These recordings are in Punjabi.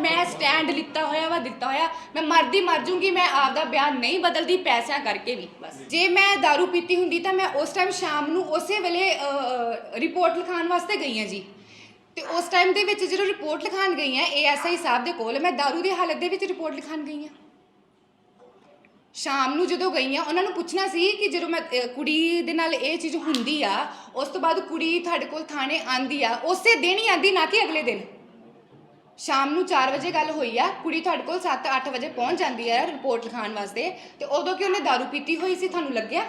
ਮੈਂ ਸਟੈਂਡ ਲਿੱਤਾ ਹੋਇਆ ਵਾ ਦਿੱਤਾ ਹੋਇਆ ਮੈਂ ਮਰਦੀ ਮਰ ਜੂੰਗੀ ਮੈਂ ਆਪਦਾ ਬਿਆਨ ਨਹੀਂ ਬਦਲਦੀ ਪੈਸਿਆਂ ਕਰਕੇ ਵੀ ਬਸ ਜੇ ਮੈਂ दारू ਪੀਤੀ ਹੁੰਦੀ ਤਾਂ ਮੈਂ ਉਸ ਟਾਈਮ ਸ਼ਾਮ ਨੂੰ ਉਸੇ ਵੇਲੇ ਰਿਪੋਰਟ ਲਿਖਾਉਣ ਵਾਸਤੇ ਗਈ ਹਾਂ ਜੀ ਤੇ ਉਸ ਟਾਈਮ ਦੇ ਵਿੱਚ ਜਦੋਂ ਰਿਪੋਰਟ ਲਿਖਾਉਣ ਗਈ ਹਾਂ ਏਐਸਆਈ ਸਾਹਿਬ ਦੇ ਕੋਲ ਮੈਂ दारू ਦੀ ਹਾਲਤ ਦੇ ਵਿੱਚ ਰਿਪੋਰਟ ਲਿਖਾਉਣ ਗਈ ਹਾਂ ਸ਼ਾਮ ਨੂੰ ਜਦੋਂ ਗਈ ਆ ਉਹਨਾਂ ਨੂੰ ਪੁੱਛਣਾ ਸੀ ਕਿ ਜਦੋਂ ਮੈਂ ਅਹ, ਕੁੜੀ ਦੇ ਨਾਲ ਇਹ ਚੀਜ਼ ਹੁੰਦੀ ਆ ਉਸ ਤੋਂ ਬਾਅਦ ਕੁੜੀ ਤੁਹਾਡੇ ਕੋਲ ਥਾਣੇ ਆਂਦੀ ਆ ਉਸੇ ਦਿਨ ਹੀ ਆਂਦੀ ਨਾ ਕਿ ਅਗਲੇ ਦਿਨ ਸ਼ਾਮ ਨੂੰ 4 ਵਜੇ ਗੱਲ ਹੋਈ ਆ ਕੁੜੀ ਤੁਹਾਡੇ ਕੋਲ 7-8 ਵਜੇ ਪਹੁੰਚ ਜਾਂਦੀ ਹੈ ਰਿਪੋਰਟ ਲਿਖਾਉਣ ਵਾਸਤੇ ਤੇ ਉਦੋਂ ਕਿ ਉਹਨੇ ਦਾਰੂ ਪੀਤੀ ਹੋਈ ਸੀ ਤੁਹਾਨੂੰ ਲੱਗਿਆ?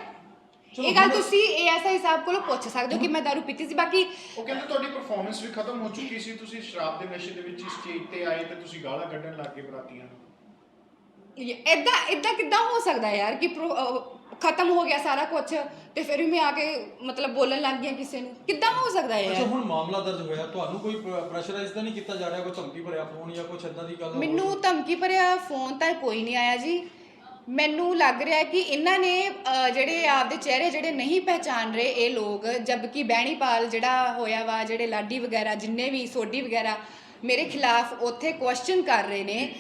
ਇਹ ਗੱਲ ਤੁਸੀਂ ਏਐਸਆਈ ਸਾਹਿਬ ਕੋਲੋਂ ਪੁੱਛ ਸਕਦੇ ਹੋ ਕਿ ਮੈਂ ਦਾਰੂ ਪੀਤੀ ਸੀ ਬਾਕੀ ਉਹ ਕਹਿੰਦੇ ਤੁਹਾਡੀ ਪਰਫਾਰਮੈਂਸ ਵੀ ਖਤਮ ਹੋ ਚੁੱਕੀ ਸੀ ਤੁਸੀਂ ਸ਼ਰਾਬ ਦੇ ਨਸ਼ੇ ਦੇ ਵਿੱਚ ਸਟੇਜ ਤੇ ਆਏ ਤੇ ਤੁਸੀਂ ਗਾਲਾਂ ਕੱਢਣ ਲੱਗ ਗਏ ਬਰਾਤੀਆਂ ਨੂੰ। ਇਦਾਂ ਇਦਾਂ ਕਿੱਦਾਂ ਹੋ ਸਕਦਾ ਯਾਰ ਕਿ ਖਤਮ ਹੋ ਗਿਆ ਸਾਰਾ ਕੁਝ ਤੇ ਫਿਰ ਵੀ ਮੈਂ ਆ ਕੇ ਮਤਲਬ ਬੋਲਣ ਲੱਗ ਗਿਆ ਕਿਸੇ ਨੂੰ। ਕਿੱਦਾਂ ਹੋ ਸਕਦਾ ਅੱਛਾ ਯਾਰ? ਹੁਣ ਮਾਮਲਾ ਦਰਜ ਹੋਇਆ ਤੁਹਾਨੂੰ ਕੋਈ ਪ੍ਰੈਸ਼ਰਾਈਜ਼ ਤਾਂ ਨਹੀਂ ਕੀਤਾ ਜਾ ਰਿਹਾ ਕੋਈ ਧਮਕੀ ਭਰਿਆ ਫੋਨ ਜਾਂ ਕੁਛ ਏਦਾਂ ਦੀ ਗੱਲ ਮੈਨੂੰ ਧਮਕੀ ਭਰਿਆ ਫੋਨ ਤਾਂ ਕੋਈ ਨਹੀਂ ਆਇਆ ਜੀ। ਮੈਨੂੰ ਲੱਗ ਰਿਹਾ ਕਿ ਇਹਨਾਂ ਨੇ ਅਹ, ਜਿਹੜੇ ਆਪਦੇ ਚਿਹਰੇ ਜਿਹੜੇ ਨਹੀਂ ਪਹਿਚਾਨ ਰਹੇ ਇਹ ਲੋਕ ਜਦਕਿ ਬਹਿਣੀਪਾਲ ਜਿਹੜਾ ਹੋਇਆ ਵਾ ਜਿਹੜੇ ਲਾਡੀ ਵਗੈਰਾ ਜਿੰਨੇ ਵੀ ਸੋਢੀ ਵਗੈਰਾ ਮੇਰੇ ਖਿਲਾਫ ਉੱਥੇ ਕੁਐਸਚਨ ਕਰ ਰਹੇ ਨੇ।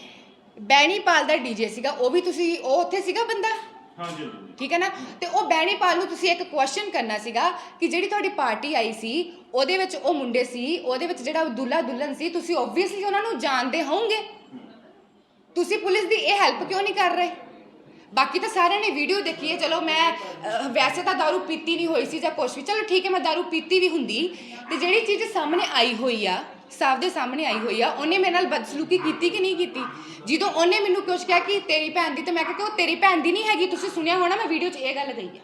ਬਹਿਣੀਪਾਲ ਦਾ ਡੀਜੇ ਸੀਗਾ ਉਹ ਵੀ ਤੁਸੀਂ ਉਹ ਉੱਥੇ ਸੀਗਾ ਬੰਦਾ? ਹਾਂਜੀ ਹਾਂਜੀ ਠੀਕ ਹੈ ਨਾ ਤੇ ਉਹ ਬਹਿਣੀਪਾਲ ਨੂੰ ਤੁਸੀਂ ਇੱਕ ਕੁਐਸਚਨ ਕਰਨਾ ਸੀਗਾ ਕਿ ਜਿਹੜੀ ਤੁਹਾਡੀ ਪਾਰਟੀ ਆਈ ਸੀ ਉਹਦੇ ਵਿੱਚ ਉਹ ਮੁੰਡੇ ਸੀ ਉਹਦੇ ਵਿੱਚ ਜਿਹੜਾ ਦੁੱਲਾ ਦੁਲਹਨ ਸੀ ਤੁਸੀਂ ਆਬਵੀਅਸਲੀ ਉਹਨਾਂ ਨੂੰ ਜਾਣਦੇ ਹੋਵੋਗੇ ਤੁਸੀਂ ਪੁਲਿਸ ਦੀ ਇਹ ਹੈਲਪ ਕਿਉਂ ਨਹੀਂ ਕਰ ਰਹੇ ਬਾਕੀ ਤਾਂ ਸਾਰਿਆਂ ਨੇ ਵੀਡੀਓ ਦੇਖੀ ਹੈ ਚਲੋ ਮੈਂ ਅਹ, ਵੈਸੇ ਤਾਂ दारू ਪੀਤੀ ਨਹੀਂ ਹੋਈ ਸੀ ਜਾਂ ਕੁਛ ਵੀ ਚਲੋ ਠੀਕ ਹੈ ਮੈਂ दारू ਪੀਤੀ ਵੀ ਹੁੰਦੀ ਤੇ ਜਿਹੜੀ ਚੀਜ਼ ਸਾਹਮਣੇ ਆਈ ਹੋਈ ਆ ਸਾਫ਼ ਦੇ ਸਾਹਮਣੇ ਆਈ ਹੋਈ ਆ। ਉਹਨੇ ਮੇਰੇ ਨਾਲ ਬਦਸਲੂਕੀ ਕੀਤੀ ਕਿ ਨਹੀਂ ਕੀਤੀ? ਜਦੋਂ ਉਹਨੇ ਮੈਨੂੰ ਕੁਝ ਕਿਹਾ ਕਿ ਤੇਰੀ ਭੈਣ ਦੀ, ਤੇ ਮੈਂ ਕਿਹਾ ਕਿ ਉਹ ਤੇਰੀ ਭੈਣ ਦੀ ਨਹੀਂ ਹੈਗੀ, ਤੁਸੀਂ ਸੁਣਿਆ ਹੋਣਾ, ਮੈਂ ਵੀਡੀਓ 'ਚ ਇਹ ਗੱਲ ਕਹੀ ਆ।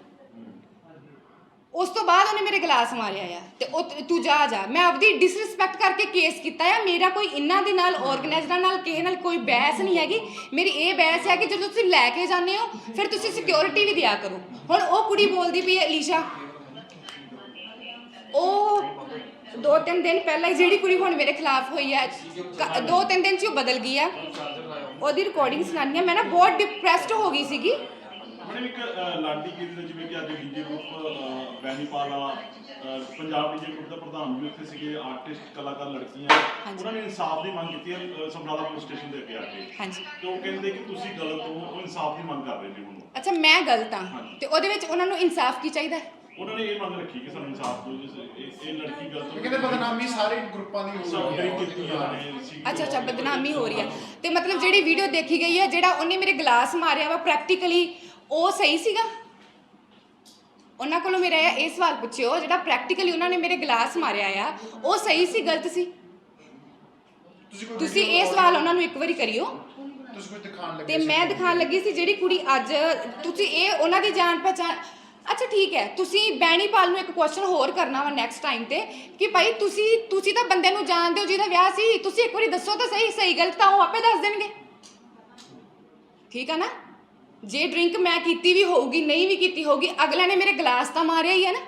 ਉਸ ਤੋਂ ਬਾਅਦ ਉਹਨੇ ਮੇਰੇ ਗਲਾਸ ਮਾਰਿਆ ਆ, ਤੇ ਉਹ ਤੂੰ ਜਾ ਜਾ। ਮੈਂ ਆਪਦੀ ਡਿਸਰਿਸਪੈਕਟ ਕਰਕੇ ਕੇਸ ਕੀਤਾ ਆ। ਮੇਰਾ ਕੋਈ ਇਹਨਾਂ ਦੇ ਨਾਲ ਆਰਗੇਨਾਈਜ਼ਰਾਂ ਨਾਲ, ਕਿਸੇ ਨਾਲ ਕੋਈ ਬਹਿਸ ਨਹੀਂ ਹੈਗੀ। ਮੇਰੀ ਇਹ ਬਹਿਸ ਹੈ ਕਿ ਜਦੋਂ ਤੁਸੀਂ ਲੈ ਕੇ ਜਾਂਦੇ ਹੋ, ਫਿਰ ਤੁਸੀਂ ਸਿਕਿਉਰਿਟੀ ਵੀ ਦਿਆ ਕਰੋ। ਹੁਣ ਉਹ ਕੁੜੀ ਬੋਲਦੀ ਪਈ ਹੈ ਅਲੀਸ਼ਾ। ਉਹ ਦੋ ਤਿੰਨ ਦਿਨ ਪਹਿਲਾਂ ਹੀ ਜਿਹੜੀ ਕੁੜੀ ਹੁਣ ਮੇਰੇ ਖਿਲਾਫ ਹੋਈ ਹੈ ਕ- ਦੋ ਤਿੰਨ ਦਿਨ ਚ ਉਹ ਬਦਲ ਗਈ ਆ। ਉਹਦੀ ਰਿਕਾਰਡਿੰਗ ਸੁਣਾਨੀ ਆ ਮੈਂ ਨਾ ਬਹੁਤ ਡਿਪਰੈਸਡ ਹੋ ਗਈ ਸੀਗੀ। ਮੈਡਮ ਇੱਕ ਅਹ, ਲਾਡੀ ਗਿੱਲ ਦਾ ਜਿਵੇਂ ਕਿ ਅੱਜ ਡੀਜੇ ਗਰੁੱਪ ਬੈਨੀਪਾਲ ਵਾਲਾ ਅਹ, ਪੰਜਾਬ ਡੀਜੇ ਗਰੁੱਪ ਦਾ ਪ੍ਰਧਾਨ ਵੀ ਉੱਥੇ ਸੀਗੇ ਆਰਟਿਸਟ ਕਲਾਕਾਰ ਲੜਕੀਆਂ। ਹਾਂਜੀ। ਉਹਨਾਂ ਉਹਨਾਂ ਨੇ ਇਨਸਾਫ ਦੀ ਮੰਗ ਕੀਤੀ ਹੈ ਅਹ, ਸਮਰਾਲਾ ਪੁਲਿਸ ਸਟੇਸ਼ਨ ਦੇ ਅੱਗੇ ਆ ਕੇ। ਹਾਂਜੀ। ਤੇ ਉਹ ਕਹਿੰਦੇ ਕਿ ਤੁਸੀਂ ਗਲਤ ਹੋ ਉਹ ਇਨਸਾਫ ਦੀ ਮੰਗ ਕਰ ਰਹੇ ਨੇ ਹੁਣ। ਅੱਛਾ ਮੈਂ ਗਲਤ ਹਾਂਜੀ। ਤੇ ਉਹਦੇ ਵਿੱਚ ਉਹਨਾਂ ਨੂੰ ਇਨਸਾਫ ਕੀ ਚਾਹੀਦਾ ਹੈ? ਉਹਨਾਂ ਨੇ ਇਹ ਮੰਗ ਰੱਖੀ ਕਿ ਸਾਨੂੰ ਇਨਸਾਫ ਦਿਓ ਜਿਸ ਇਹ ਇਹ ਲੜਕੀ ਗਲਤ ਇਹ ਕਹਿੰਦੇ ਬਦਨਾਮੀ ਸਾਰੇ ਗਰੁੱਪਾਂ ਦੀ ਹੋ ਰਹੀ ਹੈ। ਕੀਤੀ ਉਹਨਾਂ ਨੇ ਸੀ ਅੱਛਾ ਅੱਛਾ ਬਦਨਾਮੀ ਹੋ ਰਹੀ ਹੈ। ਤੇ ਮਤਲਬ ਜਿਹੜੀ ਵੀਡੀਓ ਦੇਖੀ ਗਈ ਹੈ ਜਿਹੜਾ ਉਹਨੇ ਮੇਰੇ ਗਲਾਸ ਮਾਰਿਆ ਵਾ ਪ੍ਰੈਕਟੀਕਲੀ ਉਹ ਸਹੀ ਸੀਗਾ? ਉਹਨਾਂ ਕੋਲੋਂ ਮੇਰਾ ਇਹ ਇਹ ਸਵਾਲ ਪੁੱਛਿਓ ਜਿਹੜਾ ਪ੍ਰੈਕਟੀਕਲੀ ਉਹਨਾਂ ਨੇ ਮੇਰੇ ਗਲਾਸ ਮਾਰਿਆ ਆ ਉਹ ਸਹੀ ਸੀ ਗਲਤ ਸੀ? ਤੁਸੀਂ ਕੋਈ ਤੁਸੀਂ video ਇਹ ਸਵਾਲ ਉਹਨਾਂ ਨੂੰ ਇੱਕ ਵਾਰੀ ਕਰਿਓ। ਤੁਸੀਂ ਕੋਈ ਦਿਖਾਣ ਲੱਗੇ ਤੇ ਸੀ ਮੈਂ ਦਿਖਾਣ ਲੱਗੀ ਸੀ ਜਿਹੜੀ ਕੁੜੀ ਅੱਜ ਤੁਸੀਂ ਇਹ ਉਹਨਾਂ ਦੀ ਜਾਣ ਪਹਿਚਾਣ ਅੱਛਾ, ਠੀਕ ਹੈ। ਤੁਸੀਂ ਬੈਣੀਪਾਲ ਨੂੰ ਇੱਕ ਕੁਐਸਚਨ ਹੋਰ ਕਰਨਾ ਵਾ ਨੈਕਸਟ ਟਾਈਮ ਤੇ, ਕਿ ਭਾਈ ਤੁਸੀਂ ਤੁਸੀਂ ਤਾਂ ਬੰਦੇ ਨੂੰ ਜਾਣਦੇ ਹੋ ਜਿਹਦਾ ਵਿਆਹ ਸੀ, ਤੁਸੀਂ ਇੱਕ ਵਾਰੀ ਦੱਸੋ ਤਾਂ ਸਹੀ ਸਹੀ ਗਲਤ ਤਾਂ ਉਹ ਆਪੇ ਦੱਸ ਦੇਣਗੇ। ਠੀਕ ਆ ਨਾ? ਜੇ ਡਰਿੰਕ ਮੈਂ ਕੀਤੀ ਵੀ ਹੋਊਗੀ, ਨਹੀਂ ਵੀ ਕੀਤੀ ਹੋਊਗੀ ਅਗਲਾ ਨੇ ਮੇਰੇ ਗਲਾਸ ਤਾਂ ਮਾਰਿਆ ਹੀ ਹੈ ਨਾ।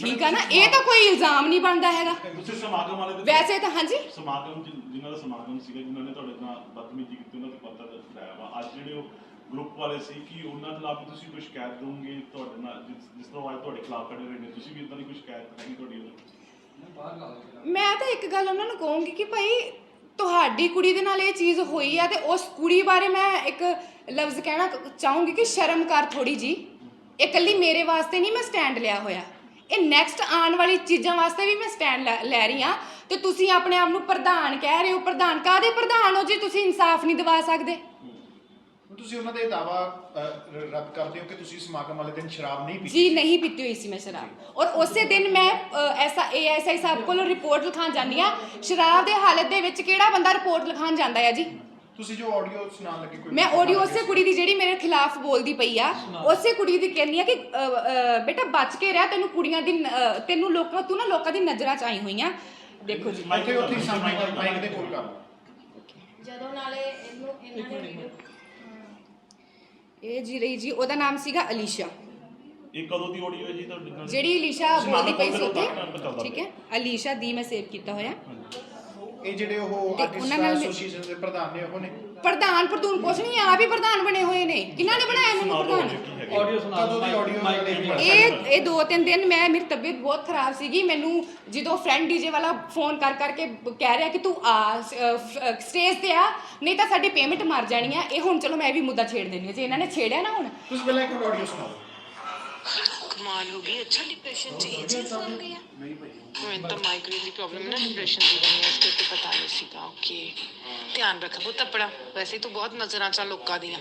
ਠੀਕ ਆ ਨਾ ਇਹ ਤਾਂ ਕੋਈ ਇਲਜ਼ਾਮ ਨਹੀਂ ਬਣਦਾ ਹੈਗਾ। ਤੁਸੀਂ ਸਮਾਗਮ ਵਾਲੇ ਦੇ ਵੈਸੇ ਤਾਂ ਹਾਂਜੀ? ਸਮਾਗਮ ਜਿ- ਜਿਨ੍ਹਾਂ ਦਾ ਸਮਾਗਮ ਸੀਗਾ ਜਿਨ੍ਹਾਂ ਨੇ ਤੁਹਾਡੇ ਨਾਲ ਬਦਤਮੀਜ਼ੀ ਕੀਤੀ ਉਹਨਾਂ ਤੇ ਪਤਾ ਲਾਇਆ ਵਾ। ਅੱਜ ਜਿਹੜੇ ਉਹ ਗਰੁੱਪ ਵਾਲੇ ਸੀ ਕਿ ਉਹਨਾਂ ਖਿਲਾਫ ਵੀ ਤੁਸੀਂ ਕੋਈ ਸ਼ਿਕਾਇਤ ਦੋਗੇ ਤੁਹਾਡੇ ਨਾਲ? ਜਿਸ ਜਿਸ ਤਰ੍ਹਾਂ ਅੱਜ ਤੁਹਾਡੇ ਖਿਲਾਫ ਖੜੇ ਹੋਏ ਨੇ ਤੁਸੀਂ ਵੀ ਇਦਾਂ ਦੀ ਕੋਈ ਸ਼ਿਕਾਇਤ ਹੈਗੀ ਤੁਹਾਡੀ ਉਹਦੇ ਮੈਂ ਤਾਂ ਇੱਕ ਗੱਲ ਉਹਨਾਂ ਨੂੰ ਕਹੂੰਗੀ ਕਿ ਭਾਈ ਤੁਹਾਡੀ ਕੁੜੀ ਦੇ ਨਾਲ ਇਹ ਚੀਜ਼ ਹੋਈ ਆ ਤੇ ਉਸ ਕੁੜੀ ਬਾਰੇ ਮੈਂ ਇੱਕ ਲਫ਼ਜ਼ ਕਹਿਣਾ ਚਾਹੂੰਗੀ ਕਿ ਸ਼ਰਮ ਕਰ ਥੋੜੀ ਜੀ। ਇਹ ਇਕੱਲੀ ਮੇਰੇ ਵਾਸਤੇ ਨਹੀਂ ਮੈਂ ਸਟੈਂਡ ਲਿਆ ਹੋਇਆ। ਇਹ ਨੈਕਸਟ ਆਉਣ ਵਾਲੀ ਚੀਜ਼ਾਂ ਵਾਸਤੇ ਵੀ ਮੈਂ ਸਟੈਂਡ ਲੈ ਰਹੀ ਆ ਤੇ ਤੁਸੀਂ ਆਪਣੇ ਆਪ ਨੂੰ ਪ੍ਰਧਾਨ ਕਹਿ ਰਹੇ ਹੋ। ਪ੍ਰਧਾਨ ਕਾਦੇ ਪ੍ਰਧਾਨ ਹੋ ਜੀ? ਤੁਸੀਂ ਇਨਸਾਫ ਨਹੀਂ ਦਿਵਾ ਸਕਦੇ। ਤੁਸੀਂ ਉਹਨਾਂ ਦੇ ਦਾਵਾ ਰੱਦ ਕਰਦੇ ਹੋ ਕਿ ਤੁਸੀਂ ਸਮਾਗਮ ਵਾਲੇ ਦਿਨ ਸ਼ਰਾਬ ਨਹੀਂ ਪੀਤੀ ਜੀ ਨਹੀਂ ਪੀਤੀ ਹੋਈ ਸੀ ਮੈਂ ਸ਼ਰਾਬ। ਔਰ ਉਸੇ ਦਿਨ ਮੈਂ ਐਸਾ ਏਐਸਆਈ ਸਾਹਿਬ ਕੋਲੋਂ ਰਿਪੋਰਟ ਲਿਖਾਉਣ ਜਾਂਦੀ ਆ ਸ਼ਰਾਬ ਦੇ ਹਾਲਤ ਦੇ ਵਿੱਚ ਕਿਹੜਾ ਬੰਦਾ ਰਿਪੋਰਟ ਲਿਖਾਉਣ ਜਾਂਦਾ ਹੈ ਜੀ? ਤੁਸੀਂ ਜੋ ਆਡੀਓ ਸੁਣਾਉਣ ਲੱਗੇ ਕੋਈ ਮੈਂ ਆਡੀਓ ਉਸੇ ਕੁੜੀ ਦੀ ਜਿਹੜੀ ਮੇਰੇ ਖਿਲਾਫ ਬੋਲਦੀ ਪਈ ਆ ਉਸੇ ਕੁੜੀ ਦੀ ਕਹਿੰਦੀ ਆ ਕਿ ਅ, ਅ, ਬੇਟਾ ਬਚ ਕੇ ਰਹਿ ਤੈਨੂੰ ਕੁੜੀਆਂ ਦੀ ਨ- ਅ, ਤੈਨੂੰ ਲੋਕਾਂ ਤੂੰ ਨਾ ਲੋਕਾਂ ਦੀ ਨਜ਼ਰਾਂ ਚ ਆਈ ਹੋਈਆਂ ਦੇਖੋ ਜੀ। ਉੱਥੇ ਉੱਥੇ ਹੀ ਸਾਹਮਣੇ ਮਾਈਕ ਦੇ ਕੋਲ ਕਰ ਲਓ। ਜਦੋਂ ਨਾਲੇ ਇਹਨੂੰ ਇਹਨਾਂ ਨੇ ਵੀਡੀਓ ਇਹ ਜੀ ਰਹੀ ਜੀ ਉਹਦਾ ਨਾਮ ਸੀਗਾ ਅਲੀਸ਼ਾ। ਇਹ ਕਦੋਂ ਦੀ ਆਡੀਓ ਹੈ ਜੀ ਤੁਹਾਡੇ ਨਾਲ? ਜਿਹੜੀ ਅਲੀਸ਼ਾ ਬੋਲਦੀ ਪਈ ਸੀ ਉੱਥੇ। ਠੀਕ ਹੈ। ਅਲੀਸ਼ਾ ਦੀ ਮੈਂ ਸੇਵ ਕੀਤਾ ਹੋਇਆ। ਇਹ ਜਿਹੜੇ ਉਹ ਆਰਟਿਸਟ ਐਸੋਸੀਏਸ਼ਨ ਦੇ ਪ੍ਰਧਾਨ ਨੇ ਉਹ ਨੇ ਪ੍ਰਧਾਨ ਪ੍ਰਧੂਨ ਕੁਛ ਨਹੀਂ ਆਪ ਹੀ ਪ੍ਰਧਾਨ ਬਣੇ ਹੋਏ ਨੇ। ਕਿਹਨਾਂ ਨੇ ਬਣਾਇਆ ਇਹਨਾਂ ਨੂੰ ਸੁਣਾ ਦਿਓ ਪ੍ਰਧਾਨ ਸੁਣਾ ਕਦੋਂ ਦੀ ਆਡੀਓ। ਇਹ ਇਹ ਦੋ ਤਿੰਨ ਦਿਨ ਮੈਂ ਮੇਰੀ ਤਬੀਅਤ ਬਹੁਤ ਖਰਾਬ ਸੀਗੀ। ਮੈਨੂੰ ਜਦੋਂ ਫਰੈਂਡ ਡੀਜੇ ਵਾਲਾ ਫੋਨ ਕਰ ਕਰਕੇ ਕਹਿ ਰਿਹਾ ਕਿ ਤੂੰ ਆ ਸਟੇਜ ਤੇ ਆ ਨਹੀਂ ਤਾਂ ਸਾਡੀ ਪੇਮੈਂਟ ਮਰ ਜਾਣੀ ਆ। ਇਹ ਹੁਣ ਚਲੋ ਮੈਂ ਵੀ ਮੁੱਦਾ ਛੇੜ ਦੇਣੀ ਆ ਜੇ ਇਹਨਾਂ ਨੇ ਛੇੜਿਆ ਨਾ ਹੁਣ। ਤੁਸੀਂ ਪਹਿਲਾਂ ਇੱਕ ਆਡੀਓ ਸੁਣਾਓ। ਕਮਾਲ ਹੋ ਗਈ ਅੱਛਾ ਡਿਪਰੈਸ਼ਨ ਚ ਇਹ ਚੀਜ਼ ਬਣ ਗਈ ਹੈ ਮੈਨੂੰ ਤਾਂ ਮਾਈਗ੍ਰੇਨ ਦੀ ਪ੍ਰੋਬਲਮ ਹੈ ਨਾ ਡਿਪਰੈਸ਼ਨ ਦੀ ਬਣੀ ਇਸ ਕਰਕੇ ਪਤਾ ਨਹੀਂ ਸੀਗਾ ਓਕੇ ਧਿਆਨ ਰੱਖ ਪੁੱਤ ਆਪਣਾ ਵੈਸੇ ਤੂੰ ਬਹੁਤ ਨਜ਼ਰਾਂ ਚ ਆ ਲੋਕਾਂ ਦੀਆਂ।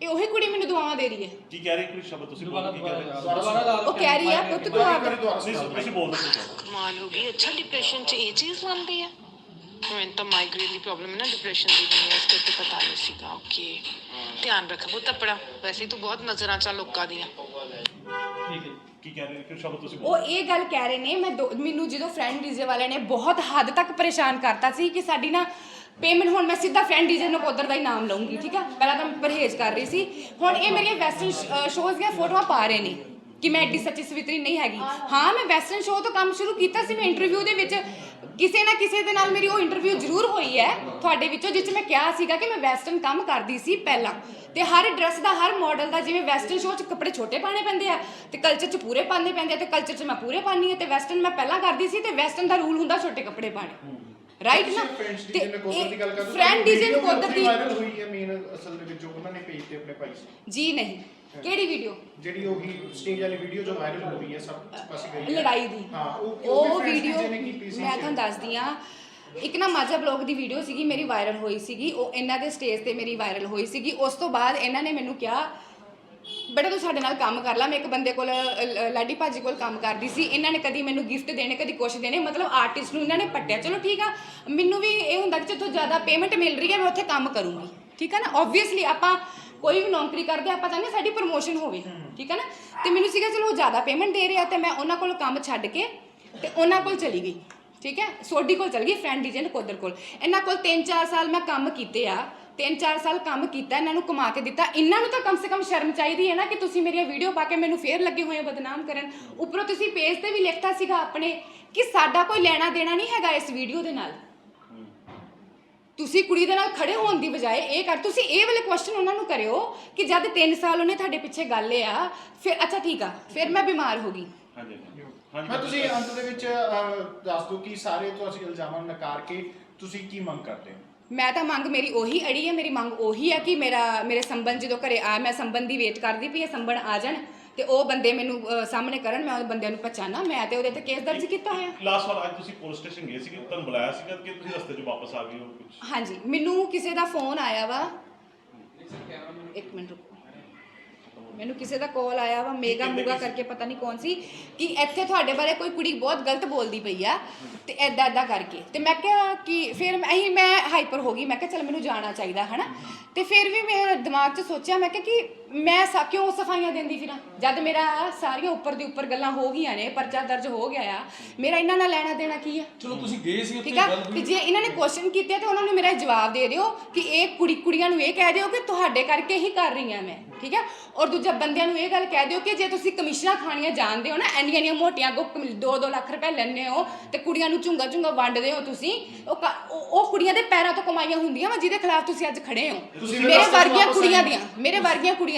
ਇਹ ਉਹੀ ਕੁੜੀ ਮੈਨੂੰ ਦੁਆਵਾਂ ਦੇ ਰਹੀ ਹੈ। ਕੀ ਕਹਿ ਰਹੇ ਕੋਈ ਸ਼ਬਦ ਤੁਸੀਂ ਬੋਲੋ ਕੀ ਕਹਿ ਰਹੇ? ਉਹ ਕਹਿ ਰਹੀ ਆ ਪੁੱਤ ਤੂੰ ਆ ਦੁਬਾਰਾ ਤੁਸੀਂ ਬੋਲ ਹੋ ਕਮਾਲ ਹੋ ਗਈ ਅੱਛਾ ਡਿਪਰੈਸ਼ਨ ਚ ਇਹ ਚੀਜ਼ ਬਣ ਗਈ ਹੈ। ਮੈਨੂੰ ਤਾਂ ਮਾਈਗ੍ਰੇਨ ਦੀ ਪ੍ਰੋਬਲਮ ਹੈ ਨਾ ਡਿਪਰੈਸ਼ਨ ਦੀ ਬਣੀ ਇਸ ਕਰਕੇ ਪਤਾ ਨਹੀਂ ਸੀਗਾ ਓਕੇ ਧਿਆਨ ਰੱਖ ਪੁੱਤ ਆਪਣਾ ਵੈਸੇ ਤੂੰ ਬਹੁਤ ਨਜ਼ਰਾਂ ਚ ਆ ਲੋਕਾਂ ਦੀਆਂ। ਠੀਕ ਹੈ ਕੀ ਕਹਿ ਰਹੇ ਕੋਈ ਸ਼ਬਦ ਤੁਸੀਂ ਉਹ ਇਹ ਗੱਲ ਕਹਿ ਰਹੇ ਨੇ ਮੈਂ ਦੋ- ਮੈਨੂੰ ਜਦੋਂ ਫਰੈਂਡ ਡੀਜੇ ਵਾਲਿਆਂ ਨੇ ਬਹੁਤ ਹੱਦ ਤੱਕ ਪਰੇਸ਼ਾਨ ਕਰਤਾ ਸੀ ਕਿ ਸਾਡੀ ਨਾ ਪੇਮੈਂਟ ਹੁਣ ਮੈਂ ਸਿੱਧਾ ਫਰੈਂਡ ਡੀਜੇ ਨੂੰ ਉਧਰ ਦਾ ਹੀ ਨਾਮ ਲਵਾਂਗੀ ਠੀਕ ਆ ਪਹਿਲਾਂ ਤਾਂ ਮੈਂ ਪਰਹੇਜ਼ ਕਰ ਰਹੀ ਸੀ। ਹੁਣ ਇਹ ਮੇਰੀਆਂ ਵੈਸਟਰਨ ਸ਼ੋਜ਼ ਦੀਆਂ ਫੋਟੋਆਂ ਪਾ ਰਹੇ ਨੇ ਕਿ ਮੈਂ ਐਡੀ ਸੱਚੀ ਸਵਿਤਰੀ ਨਹੀਂ ਹੈਗੀ। ਹਾਂ ਮੈਂ ਵੈਸਟਰਨ ਸ਼ੋਅ ਤੋਂ ਕੰਮ ਸ਼ੁਰੂ ਕੀਤਾ ਸੀ ਮੈਂ ਇੰਟਰਵਿਊ ਦੇ ਵਿੱਚ ਕਿਸੇ ਨਾ ਕਿਸੇ ਦੇ ਨਾਲ ਮੇਰੀ ਉਹ ਇੰਟਰਵਿਊ ਜ਼ਰੂਰ ਹੋਈ ਹੈ ਤੁਹਾਡੇ ਵਿੱਚੋਂ ਜਿਸ 'ਚ ਮੈਂ ਕਿਹਾ ਸੀਗਾ ਕਿ ਮੈਂ ਵੈਸਟਰਨ ਕੰਮ ਕਰਦੀ ਸੀ ਪਹਿਲਾਂ। ਤੇ ਹਰ ਡਰੈਸ ਦਾ ਹਰ ਮਾਡਲ ਦਾ ਜਿਵੇਂ ਵੈਸਟਰਨ ਸ਼ੋਅ 'ਚ ਕੱਪੜੇ ਛੋਟੇ ਪਾਣੇ ਪੈਂਦੇ ਆ ਤੇ ਕਲਚਰ 'ਚ ਪੂਰੇ ਪਾਣੇ ਪੈਂਦੇ ਆ ਤੇ ਕਲਚਰ 'ਚ ਮੈਂ ਪੂਰੇ ਪਾਣੀ ਆ ਤੇ ਵੈਸਟਰਨ ਮੈਂ ਪਹਿਲਾਂ ਕਰਦੀ ਸੀ ਤੇ ਵੈਸਟਰਨ ਦਾ ਰੂਲ ਹੁੰਦਾ ਛੋਟੇ ਕੱਪੜੇ ਪਾਣੇ ਰਾਈਟ ਨਾ? ਕਰਦੇ ਫਰੈਂਡ ਡੀਜੇ ਨੂੰ ਕੋਦਰ ਦੀ ਵਾਇਰਲ ਹੋਈ ਹੈ ਮੇਨ ਅਸਲ ਦੇ ਵਿੱਚ ਉਹਨਾਂ ਨੇ ਪੇਜ ਤੇ ਆਪਣੇ ਪਾਈ ਸੀ ਜੀ ਨਹੀਂ। ਕਿਹੜੀ ਵੀਡੀਓ ਜਿਹੜੀ ਉਹ ਹੀ ਸਟੇਜ ਵਾਲੀ ਵੀਡੀਓ ਜੋ ਵਾਇਰਲ ਹੋ ਰਹੀ ਹੈ ਸਭ ਪਾਸੇ ਗਈ ਹੈ। ਲੜਾਈ ਦੀ। ਹਾਂ ਉਹ ਉਹ ਵੀਡੀਓ ਮੈਂ ਤੁਹਾਨੂੰ ਦੱਸਦੀ ਆ ਇੱਕ ਨਾ ਮਾਝਾ ਬਲੌਗ ਦੀ ਵੀਡੀਓ ਸੀਗੀ ਮੇਰੀ ਵਾਇਰਲ ਹੋਈ ਸੀਗੀ। ਉਹ ਇਹਨਾਂ ਦੇ ਸਟੇਜ ਤੇ ਮੇਰੀ ਵਾਇਰਲ ਹੋਈ ਸੀਗੀ। ਉਸ ਤੋਂ ਬਾਅਦ ਇਹਨਾਂ ਨੇ ਮੈਨੂੰ ਕਿਹਾ ਬੇਟਾ ਤੂੰ ਸਾਡੇ ਨਾਲ ਕੰਮ ਕਰ ਲੈ। ਮੈਂ ਇੱਕ ਬੰਦੇ ਕੋਲ ਅ, ਲਾਡੀ ਭਾਜੀ ਕੋਲ ਕੰਮ ਕਰਦੀ ਸੀ। ਇਹਨਾਂ ਨੇ ਕਦੀ ਮੈਨੂੰ ਗਿਫਟ ਦੇਣੇ ਕਦੀ ਕੁਛ ਦੇਣੇ। ਮਤਲਬ ਆਰਟਿਸਟ ਨੂੰ ਇਹਨਾਂ ਨੇ ਪੱਟਿਆ। ਚਲੋ ਠੀਕ ਆ। ਮੈਨੂੰ ਵੀ ਇਹ ਹੁੰਦਾ ਕਿ ਜਿੱਥੋਂ ਜ਼ਿਆਦਾ ਪੇਮੈਂਟ ਮਿਲ ਰਹੀ ਹੈ ਮੈਂ ਉੱਥੇ ਕੰਮ ਕਰੂੰਗੀ। ਠੀਕ ਹੈ ਨਾ? ਆਬਵੀਅਸਲੀ ਆਪਾਂ ਕੋਈ ਵੀ ਨੌਕਰੀ ਕਰਦੇ ਆਪਾਂ ਚਾਹੁੰਦੇ ਸਾਡੀ ਪ੍ਰਮੋਸ਼ਨ ਹੋਵੇ ਠੀਕ ਹੈ ਨਾ? ਤੇ ਮੈਨੂੰ ਸੀਗਾ ਚਲੋ ਉਹ ਜ਼ਿਆਦਾ ਪੇਮੈਂਟ ਦੇ ਰਿਹਾ ਤੇ ਮੈਂ ਉਹਨਾਂ ਕੋਲ ਕੰਮ ਛੱਡ ਕੇ ਤੇ ਉਹਨਾਂ ਕੋਲ ਚਲੀ ਗਈ ਠੀਕ ਹੈ ਸੋਡੀ ਕੋਲ ਚਲ ਗਈ ਫਰੈਂਡ ਡੀਜੇ ਨਕੋਦਰ ਕੋਲ। ਇਹਨਾਂ ਕੋਲ 3-4 ਸਾਲ ਮੈਂ ਕੰਮ ਕੀਤੇ ਆ 3-4 ਸਾਲ ਕੰਮ ਕੀਤਾ ਇਹਨਾਂ ਨੂੰ ਕਮਾ ਕੇ ਦਿੱਤਾ। ਇਹਨਾਂ ਨੂੰ ਤਾਂ ਕਮ ਸੇ ਕਮ ਸ਼ਰਮ ਚਾਹੀਦੀ ਹੈ ਨਾ ਕਿ ਤੁਸੀਂ ਮੇਰੀਆਂ ਵੀਡੀਓ ਪਾ ਕੇ ਮੈਨੂੰ ਫੇਰ ਲੱਗੇ ਹੋਏ ਬਦਨਾਮ ਕਰਨ। ਉੱਪਰੋਂ ਤੁਸੀਂ ਪੇਜ ਤੇ ਵੀ ਲਿਖਤਾ ਸੀਗਾ ਆਪਣੇ ਕਿ ਸਾਡਾ ਕੋਈ ਲੈਣਾ ਦੇਣਾ ਨਹੀਂ ਹੈਗਾ ਇਸ ਵੀਡੀਓ ਦੇ ਨਾਲ। ਤੁਸੀਂ ਕੁੜੀ ਦੇ ਨਾਲ ਖੜੇ ਹੋਣ ਦੀ ਬਜਾਏ ਇਹ ਕਰ ਤੁਸੀਂ ਇਹ ਵਾਲੇ ਕੁਐਸਚਨ ਉਹਨਾਂ ਨੂੰ ਕਰਿਓ ਕਿ ਜਦ 3 ਸਾਲ ਉਹਨੇ ਤੁਹਾਡੇ ਪਿੱਛੇ ਗੱਲ ਆ ਫਿਰ ਅੱਛਾ ਠੀਕ ਆ ਫਿਰ ਮੈਂ ਬਿਮਾਰ ਹੋ ਗਈ। ਹਾਂਜੀ ਹਾਂਜੀ। ਮੈਂ ਤੁਸੀਂ ਅੰਤ ਦੇ ਵਿੱਚ ਅਹ, ਦੱਸ ਦਿਓ ਕਿ ਸਾਰੇ ਤੁਸੀਂ ਇਲਜ਼ਾਮਾਂ ਨੂੰ ਨਕਾਰ ਕੇ ਤੁਸੀਂ ਕੀ ਮੰਗ ਕਰਦੇ ਹੋ? ਮੈਂ ਤਾਂ ਮੰਗ ਮੇਰੀ ਉਹੀ ਅੜੀ ਹੈ ਮੇਰੀ ਮੰਗ ਉਹੀ ਹੈ ਕਿ ਮੇਰਾ ਮੇਰੇ ਸੰਬੰਧ ਜਦੋਂ ਘਰੇ ਆ ਮੈਂ ਸੰਬੰਧ ਦੀ ਵੇਟ ਕਰਦੀ ਪਈ ਹੈ ਸੰਬੰਧ ਆ ਜਾਣ। ਤੇ ਉਹ ਬੰਦੇ ਮੈਨੂੰ ਅਹ, ਸਾਹਮਣੇ ਕਰਨ ਮੈਂ ਉਹ ਬੰਦਿਆਂ ਨੂੰ ਪਛਾਣਾ ਮੈਂ ਤੇ ਉਹਦੇ ਤੇ ਕੇਸ ਦਰਜ ਕੀਤਾ ਹੋਇਆ। ਲਾਸਟ ਵਾਰ ਅੱਜ ਤੁਸੀਂ ਪੁਲਿਸ ਸਟੇਸ਼ਨ ਗਏ ਸੀ ਤੁਹਾਨੂੰ ਬੁਲਾਇਆ ਸੀਗਾ ਕਿ ਤੁਸੀਂ ਰਸਤੇ 'ਚ ਵਾਪਸ ਆ ਗਏ ਹੋ ਕੁਝ ਹਾਂਜੀ ਮੈਨੂੰ ਕਿਸੇ ਦਾ ਫੋਨ ਆਇਆ ਵਾ। ਇੱਕ ਮਿੰਟ ਰੁਕੋ। ਮੈਨੂੰ ਕਿਸੇ ਦਾ ਕਾਲ ਆਇਆ ਵਾ ਮੇਗਾ ਮੂਗਾ ਕਰਕੇ ਪਤਾ ਨਹੀਂ ਕੌਣ ਸੀ ਕਿ ਇੱਥੇ ਤੁਹਾਡੇ ਬਾਰੇ ਕੋਈ ਕੁੜੀ ਬਹੁਤ ਗਲਤ ਬੋਲਦੀ ਪਈ ਆ ਤੇ ਐਦਾਂ ਐਦਾਂ ਕਰਕੇ। ਤੇ ਮੈਂ ਕਿਹਾ ਕਿ ਫਿਰ ਮੈਂ ਅਹੀਂ ਮੈਂ ਹਾਈਪਰ ਹੋ ਗਈ ਮੈਂ ਕਿਹਾ ਚਲ ਮੈਨੂੰ ਜਾਣਾ ਚਾਹੀਦਾ ਹਨਾ? ਤੇ ਫਿਰ ਵੀ ਮੇਰੇ ਦਿਮਾਗ 'ਚ ਸੋਚਿਆ ਮੈਂ ਕਿਹਾ ਕਿ ਮੈਂ ਸਾ ਕਿਉਂ ਸਫਾਈਆਂ ਦਿੰਦੀ ਫਿਰਾਂ? ਜਦ ਮੇਰਾ ਸਾਰੀਆਂ ਉੱਪਰ ਦੀ ਉੱਪਰ ਗੱਲਾਂ ਹੋ ਗਈਆਂ ਨੇ ਪਰਚਾ ਦਰਜ ਹੋ ਗਿਆ ਆ ਮੇਰਾ ਇਹਨਾਂ ਨਾਲ ਲੈਣਾ ਦੇਣਾ ਕੀ ਆ? ਚਲੋ ਤੁਸੀਂ ਗਏ ਸੀ ਉੱਥੇ ਠੀਕ ਆ? ਗੱਲ ਤੇ ਹੋਈ। ਜੇ ਇਹਨਾਂ ਨੇ ਕੁਐਸਚਨ ਕੀਤੇ ਆ ਤੇ ਉਹਨਾਂ ਨੂੰ ਮੇਰਾ ਜਵਾਬ ਦੇ ਦਿਓ ਕਿ ਇਹ ਕੁੜੀ ਕੁੜੀਆਂ ਨੂੰ ਇਹ ਕਹਿ ਦਿਓ ਕਿ ਤੁਹਾਡੇ ਕਰਕੇ ਹੀ ਕਰ ਰਹੀ ਮੈਂ ਠੀਕ ਆ? ਔਰ ਦੂਜਾ ਬੰਦਿਆਂ ਨੂੰ ਇਹ ਗੱਲ ਕਹਿ ਦਿਓ ਕਿ ਜੇ ਤੁਸੀਂ ਕਮਿਸ਼ਨਾਂ ਖਾਣੀਆਂ ਜਾਣਦੇ ਹੋ ਨਾ ਇੰਨੀਆਂ ਇੰਨੀਆਂ ਮੋਟੀਆਂ ਗੋ 2-2 ਲੱਖ ਰੁਪਏ ਲੈਣੇ ਹੋ ਤੇ ਕੁੜੀਆਂ ਨੂੰ ਝੁੰਗਾ ਝੁੰਗਾ ਵੰਡਦੇ ਹੋ ਤੁਸੀਂ ਉਹ ਕ- ਉਹ ਉਹ ਕੁੜੀਆਂ ਦੇ ਪੈਰਾਂ ਤੋਂ ਕਮਾਈਆਂ ਹੁੰਦੀਆਂ ਵਾ ਜਿਹਦੇ ਖਿਲਾਫ ਤੁਸੀਂ ਅੱਜ ਖੜੇ ਹੋ। ਤੁਸੀਂ ਮੇਰੇ ਵਰਗੀਆਂ ਵਾਪਸ ਕੁੜੀਆਂ। ਦੀਆਂ ਮੇਰੇ ਵਰਗੀਆਂ ਕੁੜੀਆਂ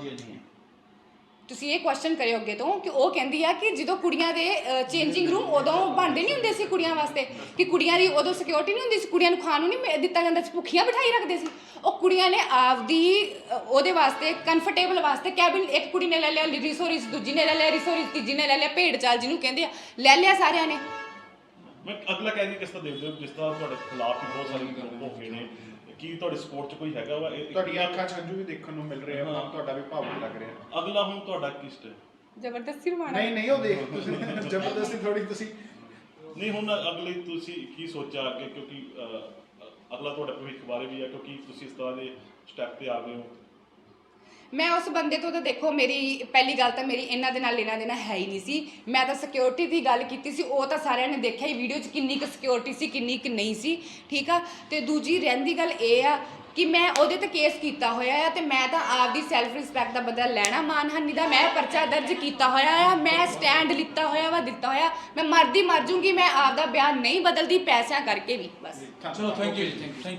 ਹਾਂਜੀ ਹਾਂਜੀ ਤੁਸੀਂ ਇਹ ਕੁਐਸਚਨ ਕਰਿਓ ਅੱਗੇ ਤੋਂ ਕਿ ਉਹ ਕਹਿੰਦੀ ਆ ਕਿ ਜਦੋਂ ਕੁੜੀਆਂ ਦੇ ਚੇਂਜਿੰਗ ਰੂਮ ਉਦੋਂ ਬਣਦੇ ਨਹੀਂ ਹੁੰਦੇ ਸੀ ਕੁੜੀਆਂ ਵਾਸਤੇ। ਕਿ ਕੁੜੀਆਂ ਦੀ ਉਦੋਂ ਸਿਕਿਉਰਿਟੀ ਨਹੀਂ ਹੁੰਦੀ ਸੀ ਕੁੜੀਆਂ ਨੂੰ ਖਾਣ ਨੂੰ ਨਹੀਂ ਦਿੱਤਾ ਜਾਂਦਾ ਸੀ ਭੁੱਖੀਆਂ ਬਿਠਾਈ ਰੱਖਦੇ ਸੀ। ਉਹ ਕੁੜੀਆਂ ਨੇ ਆਪਦੀ ਉਹਦੇ ਵਾਸਤੇ ਕੰਫਰਟੇਬਲ ਵਾਸਤੇ ਕੈਬਿਨ ਇੱਕ ਕੁੜੀ ਨੇ ਲੈ ਲਿਆ ਰਿਸੋਰਿਸ ਦੂਜੀ ਨੇ ਲੈ ਲਿਆ ਰਿਸੋਰਿਸ ਤੀਜੀ ਨੇ ਲੈ ਲਿਆ ਭੇਡ ਚਾਲ ਜਿਹਨੂੰ ਕਹਿੰਦੇ ਆ ਲੈ ਲਿਆ ਸਾਰਿਆਂ ਨੇ। ਮੈਂ ਅਗਲਾ ਕਹਿੰਦੀ ਕਿਸ ਤਰ੍ਹਾਂ ਦੇਖਦੇ ਹੋ ਜਿਸ ਤਰ੍ਹਾਂ ਤੁਹਾਡੇ ਖਿਲਾਫ ਵੀ ਬਹੁਤ ਸਾਰੇ ਗਰੁੱਪ ਹੋ ਗਏ ਨੇ। ਕੀ ਤੁਹਾਡੇ ਸਪੋਰਟ 'ਚ ਕੋਈ ਹੈਗਾ ਵਾ? ਇਹ- ਤੁਹਾਡੀਆਂ ਅੱਖਾਂ 'ਚ ਹੰਝੂ ਵੀ ਦੇਖਣ ਨੂੰ ਮਿਲ ਰਹੇ ਆ ਤੁਹਾਡਾ ਵੀ ਭਾਵੁਕ ਲੱਗ ਰਿਹਾ। ਅਗਲਾ ਹੁਣ ਤੁਹਾਡਾ ਕੀ ਸਟੈਪ ਜ਼ਬਰਦਸਤੀ ਰਵਾਨਾ ਨਹੀਂ ਨਹੀਂ ਉਹ ਦੇਖ ਤੁਸੀਂ ਜ਼ਬਰਦਸਤੀ ਥੋੜੀ ਤੁਸੀਂ ਨਹੀਂ ਹੁਣ ਅਗਲੇ ਤੁਸੀਂ ਕੀ ਸੋਚਿਆ ਅੱਗੇ? ਕਿਉਂਕਿ ਅਹ, ਅਗਲਾ ਤੁਹਾਡਾ ਭਵਿੱਖ ਬਾਰੇ ਵੀ ਹੈ ਕਿਉਂਕਿ ਤੁਸੀਂ ਇਸ ਤਰ੍ਹਾਂ ਦੇ ਸਟੈਪ ਤੇ ਆ ਗਏ ਹੋ। ਮੈਂ ਉਸ ਬੰਦੇ ਤੋਂ ਤਾਂ ਦੇਖੋ, ਮੇਰੀ ਪਹਿਲੀ ਗੱਲ ਤਾਂ ਮੇਰੀ ਇਹਨਾਂ ਦੇ ਨਾਲ ਲੈਣਾ ਦੇਣਾ ਹੈ ਹੀ ਨਹੀਂ ਸੀ। ਮੈਂ ਤਾਂ ਸਿਕਿਉਰਿਟੀ ਦੀ ਗੱਲ ਕੀਤੀ ਸੀ, ਉਹ ਤਾਂ ਸਾਰਿਆਂ ਨੇ ਦੇਖਿਆ ਹੀ ਵੀਡੀਓ 'ਚ ਕਿੰਨੀ ਕੁ ਸਿਕਿਉਰਿਟੀ ਸੀ, ਕਿੰਨੀ ਕੁ ਨਹੀਂ ਸੀ, ਠੀਕ ਆ? ਤੇ ਦੂਜੀ ਰਹਿੰਦੀ ਗੱਲ ਇਹ ਆ ਕਿ ਮੈਂ ਉਹਦੇ ਤੇ ਕੇਸ ਕੀਤਾ ਹੋਇਆ ਆ ਤੇ ਮੈਂ ਤਾਂ ਆਪਦੀ ਸੈਲਫ ਰਿਸਪੈਕਟ ਦਾ ਬਦਲਾ ਲੈਣਾ ਮਾਨਹਾਨੀ ਦਾ, ਮੈਂ ਪਰਚਾ ਦਰਜ ਕੀਤਾ ਹੋਇਆ ਆ, ਮੈਂ ਸਟੈਂਡ ਲਿੱਤਾ ਹੋਇਆ ਵਾ, ਦਿੱਤਾ ਹੋਇਆ। ਮੈਂ ਮਰਦੀ ਮਰ ਜੂੰਗੀ, ਮੈਂ ਆਪਦਾ ਬਿਆਨ ਨਹੀਂ ਬਦਲਦੀ, ਪੈਸਿਆਂ ਕਰਕੇ ਵੀ, ਬਸ। ਚਲੋ ਥੈਂਕ ਯੂ ਜੀ ਥੈਂਕ